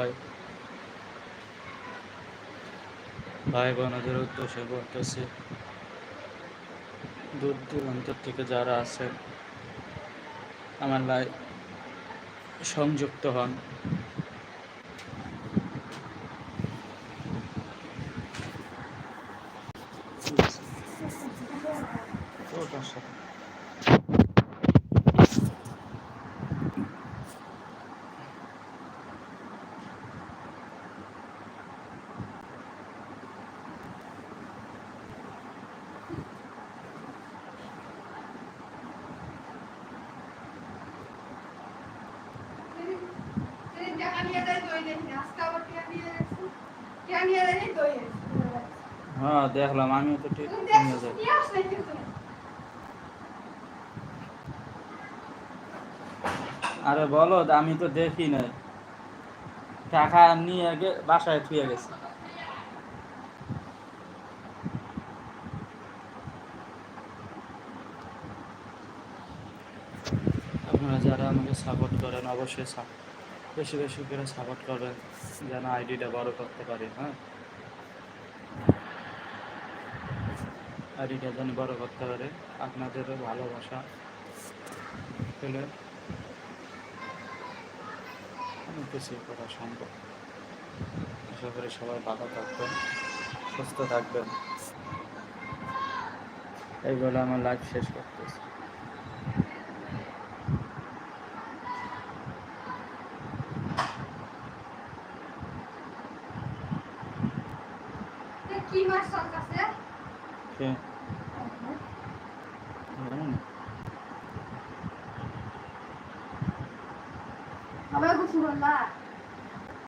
সবাই ভাই বোনদের উদ্দেশ্যে বলতেছি, দূর দূরান্তর থেকে যারা আছেন, আমার লাই সংযুক্ত হন। সাথে। হ্যাঁ দেখলাম আমিও তো ঠিক নিয়ে যাই। আরে বলো আমি তো দেখি নাই। টাকা নিয়ে আগে বাসায় থুয়ে গেছে। আপনারা যারা আমাকে সাপোর্ট করেন অবশ্যই সাপ- বেশি বেশি করে সাপোর্ট করবেন, যেন আইডিটা বড় করতে পারি হ্যাঁ? আইডিটা যেন বড় করতে পারে, আপনাদেরও ভালোবাসা পেলে অনেক কিছু করা সম্ভব। আশা করি সবাই ভালো থাকবেন, সুস্থ থাকবেন। এই বলে আমার লাইফ শেষ করতেছি। কি মাছ সরকাছে কে। আবার কিছু বললা